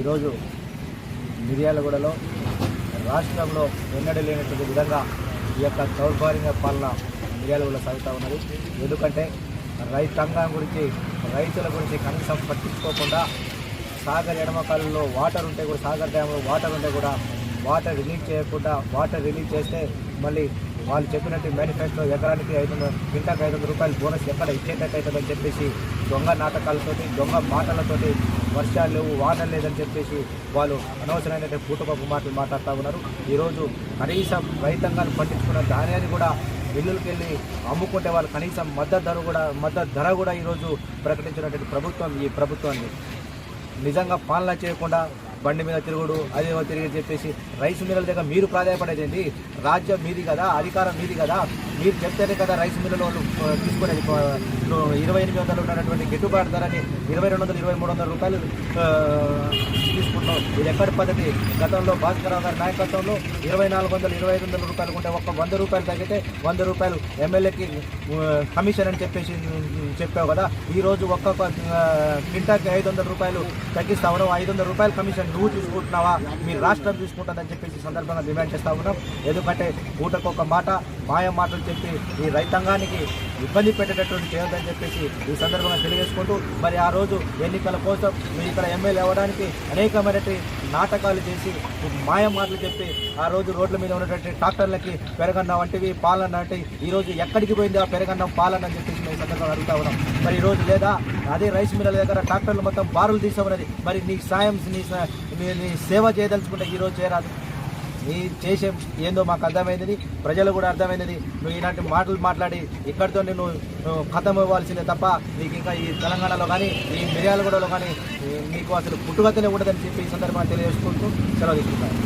ఈరోజు మిర్యాలగూడలో రాష్ట్రంలో ఎన్నడూ లేనటువంటి విధంగా ఈ యొక్క దౌర్భార్య పాలన మిర్యాలగూడలో సాగుతూ ఉన్నది. ఎందుకంటే రైతాంగం గురించి రైతుల గురించి కనీసం పట్టించుకోకుండా సాగర్ ఎడమకాలంలో వాటర్ ఉంటే కూడా సాగర్ డ్యాంలో వాటర్ ఉంటే కూడా వాటర్ రిలీజ్ చేయకుండా వాటర్ రిలీజ్ చేస్తే మళ్ళీ వాళ్ళు చెప్పినట్టు మేనిఫెస్టో ఎకరానికి ఐదు వందల క్వింటాకి ఐదు వందల రూపాయలు బోనస్ ఎక్కడ ఇచ్చేటట్టు చెప్పేసి దొంగ నాటకాలతోటి దొంగ మాటలతోటి వర్షాలు లేవు వానలు లేదని చెప్పేసి వాళ్ళు అనవసరమైన పూటపప్పు మాటలు మాట్లాడుతూ ఉన్నారు. ఈరోజు కనీసం రైతాంగాన్ని పట్టించుకున్న ధాన్యాన్ని కూడా మిల్లులకు వెళ్ళి అమ్ముకుంటే వాళ్ళు కనీసం మద్దతు ధర కూడా మద్దతు ధర కూడా ఈరోజు ప్రకటించినటువంటి ప్రభుత్వం ఈ ప్రభుత్వాన్ని. నిజంగా పాలన చేయకుండా బండి మీద తిరుగుడు అదే తిరిగి చెప్పేసి రైస్ మిల్లల దగ్గర మీరు ప్రాధాయపడేది రాజ్యం మీది కదా అధికారం మీది కదా. మీరు చెప్తేనే కదా రైస్ మిల్లులో వాళ్ళు తీసుకునేది ఇరవై ఎనిమిది వందలు ఉన్నటువంటి గిట్టుబాటు ధరని ఇరవై రెండు వందలు ఇరవై మూడు వందల రూపాయలు తీసుకుంటున్నాం. తీసుకుంటాం ఇది ఎక్కడి పద్ధతి? గతంలో భాస్కరరావు గారి నాయకత్వంలో ఇరవై నాలుగు వందలు ఇరవై ఐదు వందల రూపాయలు ఉంటే ఒక్క వంద రూపాయలు తగ్గితే వంద రూపాయలు ఎమ్మెల్యేకి కమిషన్ అని చెప్పేసి చెప్పావు కదా. ఈరోజు ఒక్కొక్క క్వింటాకి ఐదు వందల రూపాయలు తగ్గిస్తా ఐదు వందల రూపాయలు కమిషన్ నువ్వు చూసుకుంటున్నావా మీరు రాష్ట్రం తీసుకుంటుందని చెప్పేసి సందర్భంగా డిమాండ్ చేస్తా ఉన్నాం. ఎందుకంటే పూటకు ఒక మాట మాయ మాటలు చెప్పి ఈ రైతాంగానికి ఇబ్బంది పెట్టేటటువంటి చేయొద్దని చెప్పేసి ఈ సందర్భంగా తెలియజేసుకుంటూ మరి ఆ రోజు ఎన్నికల కోసం మీరు ఇక్కడ ఎమ్మెల్యే అవ్వడానికి అనేకమైనటువంటి నాటకాలు చేసి మాయ మాటలు చెప్పి ఆ రోజు రోడ్ల మీద ఉన్నటువంటి ట్రాక్టర్లకి పెరగన్న వంటివి పాలన అంటే ఈరోజు ఎక్కడికి పోయింది ఆ పెరగన్నం పాలన అని చెప్పేసి మేము సందర్భంగా అడుగుతా ఉన్నాం. మరి ఈరోజు రోజు లేదా అదే రైస్ మిల్లల దగ్గర ట్రాక్టర్లు మొత్తం బారులు తీసామన్నది మరి నీ సాయం నీ స- నీ- సేవ చేయదలుచుకుంటే ఈరోజు చేయరాదు. నీ చేసే ఏందో మాకు అర్థమైంది ప్రజలు కూడా అర్థమైంది. నువ్వు ఇలాంటి మాటలు మాట్లాడి ఇక్కడితో నేను ఖతం ఇవ్వాల్సిందే తప్ప నీకు ఇంకా ఈ తెలంగాణలో కానీ ఈ మిర్యాలగూడలో కానీ మీకు నీకు అసలు పుట్టుగతనే ఉండదని చెప్పి ఈ సందర్భంగా తెలియజేసుకుంటూ సెలవు తీసుకుంటాను